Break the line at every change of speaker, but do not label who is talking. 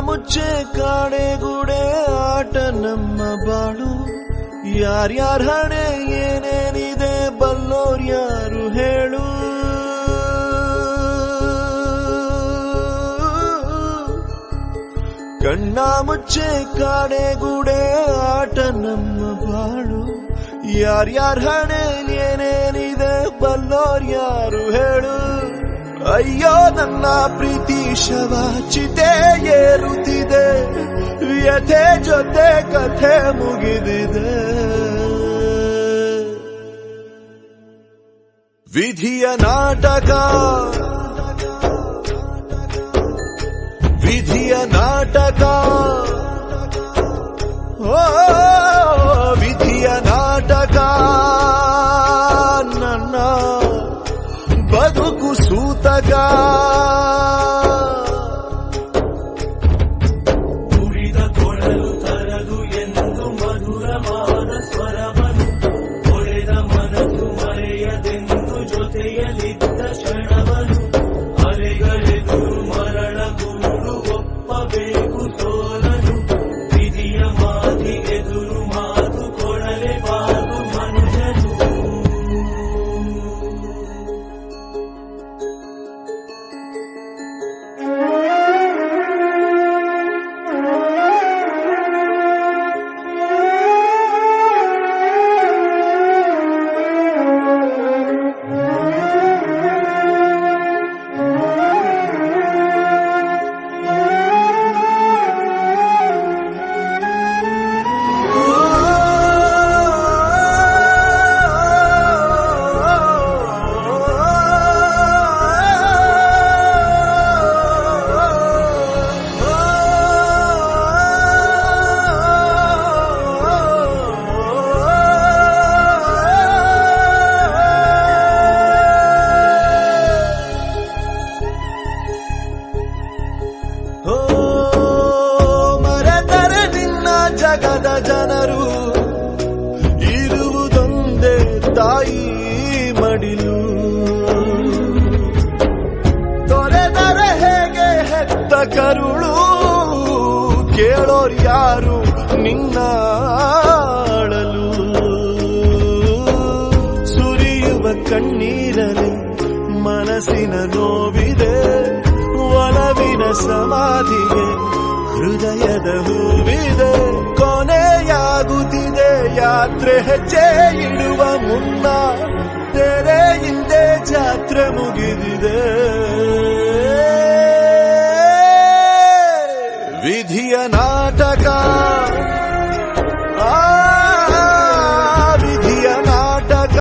ಮುಚ್ಚೆ ಕಾಡೆ ಕಾಡೆಗೂಡೆ ಆಟ ನಮ್ಮ ಬಾಳು. ಯಾರ್ಯಾರ ಹಣೆ ಏನೇನಿದೆ ಬಲ್ಲೋರ್ ಯಾರು ಹೇಳು. ಕಣ್ಣ ಮುಚ್ಚೆ ಕಾಡೆ ಕಾಡೆಗೂಡೆ ಆಟ ನಮ್ಮ ಬಾಳು. ಯಾರ್ಯಾರ ಹಣೆ ಏನೇನಿದೆ ಬಲ್ಲೋರ್ ಯಾರು ಹೇಳು. ಅಯ್ಯೋ ನನ್ನ ಪ್ರೀತಿ ಶವ ಚಿತೆ ಏರುತ್ತಿದೆ. ವ್ಯಥೆ ಜೊತೆ ಕಥೆ ಮುಗಿದಿದೆ. ವಿಧಿಯ ನಾಟಕ. ವಿಧಿಯ ನಾಟಕ. ಸೂತಕ
ಕುಡಿದ ಕೊಳಲು ತರದು ಎಂದು ಮಧುರವಾದ ಸ್ವರವನು ಹೊಡೆದ ಮನಸ್ಸು ಮರೆಯದೆಂದು ಜೊತೆಯಲಿದ್ದ ಕ್ಷಣವನು ಅಲೆಗಳೆದುರು ಮರಣ ಗೂಡು ಒಪ್ಪಬೇಕು.
ಕರುಳು ಕೇಳೋರು ಯಾರು ನಿನ್ನ ಸುರಿಯುವ ಕಣ್ಣೀರಲ್ಲಿ ಮನಸ್ಸಿನ ನೋವಿದೆ ಒಲವಿನ ಸಮಾಧಿಗೆ ಹೃದಯದ ಹೂವಿದೆ. ಕೊನೆಯಾಗುತ್ತಿದೆ ಯಾತ್ರೆ ಹೆಚ್ಚೆ ಇಡುವ ಮುನ್ನ ತೆರೆ ಹಿಂದೆ ಜಾತ್ರೆ ಮುಗಿದಿದೆ. ವಿಧಿಯ ನಾಟಕ ಆ